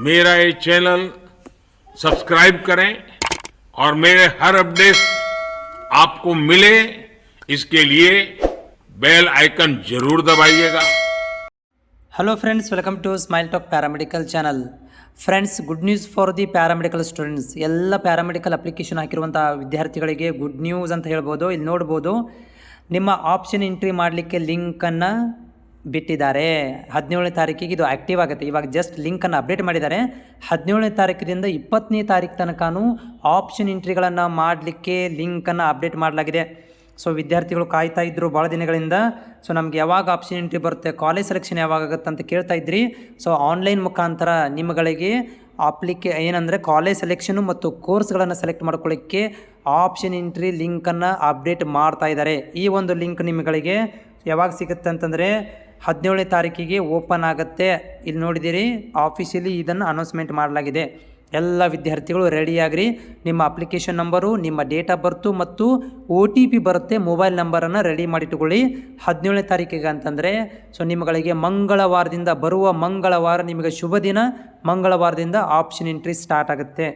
मेरा ये channel subscribe करें और मेरे हर अपडेट आपको मिले इसके लिए बेल आइकन जरूर दबाइएगा hello friends welcome to smile talk paramedical channel friends good news for the paramedical students ಎಲ್ಲ ಪ್ಯಾರಾಮೆಡಿಕಲ್ ಅಪ್ಲಿಕೇಶನ್ ಹಾಕಿರುವಂಥ ವಿದ್ಯಾರ್ಥಿಗಳಿಗೆ ಗುಡ್ ನ್ಯೂಸ್ ಅಂತ ಹೇಳ್ಬೋದು ಇಲ್ಲಿ ನೋಡ್ಬೋದು ನಿಮ್ಮ ಆಪ್ಷನ್ ಎಂಟ್ರಿ ಮಾಡಲಿಕ್ಕೆ ಲಿಂಕನ್ನು ಬಿಟ್ಟಿದ್ದಾರೆ. ಹದಿನೇಳನೇ ತಾರೀಕಿಗೆ ಇದು ಆ್ಯಕ್ಟಿವ್ ಆಗುತ್ತೆ. ಇವಾಗ ಜಸ್ಟ್ ಲಿಂಕನ್ನು ಅಪ್ಡೇಟ್ ಮಾಡಿದ್ದಾರೆ. ಹದಿನೇಳನೇ ತಾರೀಕಿನಿಂದ ಇಪ್ಪತ್ತನೇ ತಾರೀಕು ತನಕನೂ ಆಪ್ಷನ್ ಎಂಟ್ರಿಗಳನ್ನು ಮಾಡಲಿಕ್ಕೆ ಲಿಂಕನ್ನು ಅಪ್ಡೇಟ್ ಮಾಡಲಾಗಿದೆ. ಸೊ ವಿದ್ಯಾರ್ಥಿಗಳು ಕಾಯ್ತಾ ಇದ್ದರು ಭಾಳ ದಿನಗಳಿಂದ. ಸೊ ನಮ್ಗೆ ಯಾವಾಗ ಆಪ್ಷನ್ ಎಂಟ್ರಿ ಬರುತ್ತೆ ಕಾಲೇಜ್ ಸೆಲೆಕ್ಷನ್ ಯಾವಾಗ ಆಗುತ್ತೆ ಅಂತ ಕೇಳ್ತಾ ಇದ್ರಿ. ಸೊ ಆನ್ಲೈನ್ ಮುಖಾಂತರ ನಿಮ್ಮಗಳಿಗೆ ಅಪ್ಲಿಕೆ ಏನಂದರೆ ಕಾಲೇಜ್ ಸೆಲೆಕ್ಷನು ಮತ್ತು ಕೋರ್ಸ್ಗಳನ್ನು ಸೆಲೆಕ್ಟ್ ಮಾಡ್ಕೊಳ್ಳಿಕ್ಕೆ ಆಪ್ಷನ್ ಎಂಟ್ರಿ ಲಿಂಕನ್ನು ಅಪ್ಡೇಟ್ ಮಾಡ್ತಾ ಇದ್ದಾರೆ. ಈ ಒಂದು ಲಿಂಕ್ ನಿಮ್ಮಗಳಿಗೆ ಯಾವಾಗ ಸಿಗುತ್ತೆ ಅಂತಂದರೆ ಹದಿನೇಳನೇ ತಾರೀಕಿಗೆ ಓಪನ್ ಆಗುತ್ತೆ. ಇಲ್ಲಿ ನೋಡಿದ್ದೀರಿ ಆಫೀಸಲ್ಲಿ ಇದನ್ನು ಅನೌನ್ಸ್ಮೆಂಟ್ ಮಾಡಲಾಗಿದೆ. ಎಲ್ಲ ವಿದ್ಯಾರ್ಥಿಗಳು ರೆಡಿಯಾಗ್ರಿ ನಿಮ್ಮ ಅಪ್ಲಿಕೇಶನ್ ನಂಬರು ನಿಮ್ಮ ಡೇಟ್ ಆಫ್ ಬರ್ತು ಮತ್ತು ಒ ಟಿ ಪಿ ಬರುತ್ತೆ. ಮೊಬೈಲ್ ನಂಬರನ್ನು ರೆಡಿ ಮಾಡಿಟ್ಟುಕೊಳ್ಳಿ ಹದಿನೇಳನೇ ತಾರೀಕಿಗೆ ಅಂತಂದರೆ ಸೊ ನಿಮ್ಮಗಳಿಗೆ ಮಂಗಳವಾರದಿಂದ ಬರುವ ಮಂಗಳವಾರ ನಿಮಗೆ ಶುಭ ದಿನ. ಮಂಗಳವಾರದಿಂದ ಆಪ್ಷನ್ ಎಂಟ್ರಿ ಸ್ಟಾರ್ಟ್ ಆಗುತ್ತೆ.